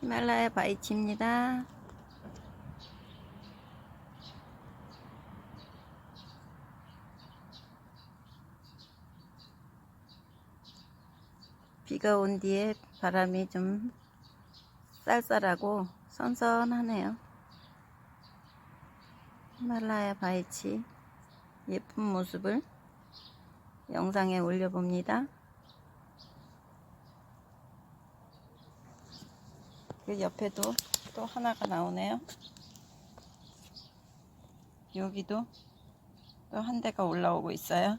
히말라야 바이치입니다. 비가 온 뒤에 바람이 좀 쌀쌀하고 선선하네요. 히말라야 바이치 예쁜 모습을 영상에 올려봅니다. 그 옆에도 또 하나가 나오네요. 여기도 또 한 대가 올라오고 있어요.